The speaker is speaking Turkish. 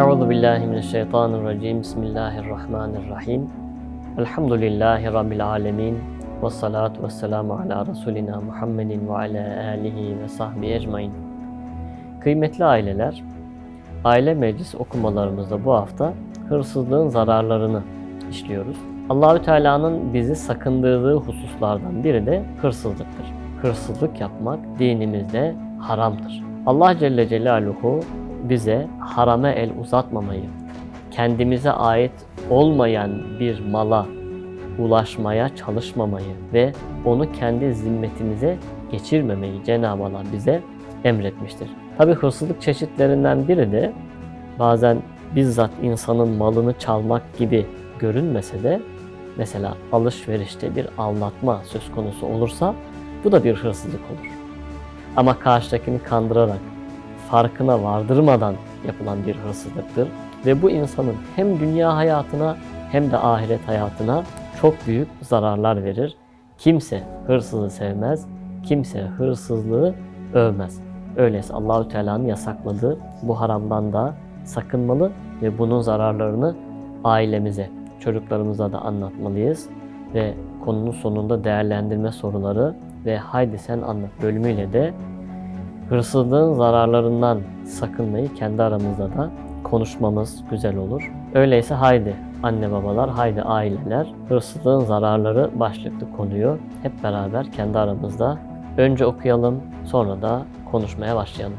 Euzu billahi mineşşeytanirracim. Bismillahirrahmanirrahim. Elhamdülillahi rabbil alamin. Ves salatu vesselamu ala resulina Muhammedin ve ala alihi ve sahbihi ecmaîn. Kıymetli aileler, aile meclis okumalarımızda bu hafta hırsızlığın zararlarını işliyoruz. Allahü Teala'nın bizi sakındırdığı hususlardan biri de hırsızlıktır. Hırsızlık yapmak dinimizde haramdır. Allah Celle Celaluhu bize harame el uzatmamayı, kendimize ait olmayan bir mala ulaşmaya çalışmamayı ve onu kendi zimmetimize geçirmemeyi Cenab-ı Allah bize emretmiştir. Tabi hırsızlık çeşitlerinden biri de bazen bizzat insanın malını çalmak gibi görünmese de mesela alışverişte bir aldatma söz konusu olursa bu da bir hırsızlık olur. Ama karşıdakini kandırarak farkına vardırmadan yapılan bir hırsızlıktır. Ve bu insanın hem dünya hayatına hem de ahiret hayatına çok büyük zararlar verir. Kimse hırsızı sevmez, kimse hırsızlığı övmez. Öyleyse Allahü Teala'nın yasakladığı bu haramdan da sakınmalı ve bunun zararlarını ailemize, çocuklarımıza da anlatmalıyız ve konunun sonunda değerlendirme soruları ve haydi sen anlat bölümüyle de hırsızlığın zararlarından sakınmayı kendi aramızda da konuşmamız güzel olur. Öyleyse haydi anne babalar, haydi aileler hırsızlığın zararları başlıklı konuyu hep beraber kendi aramızda önce okuyalım sonra da konuşmaya başlayalım.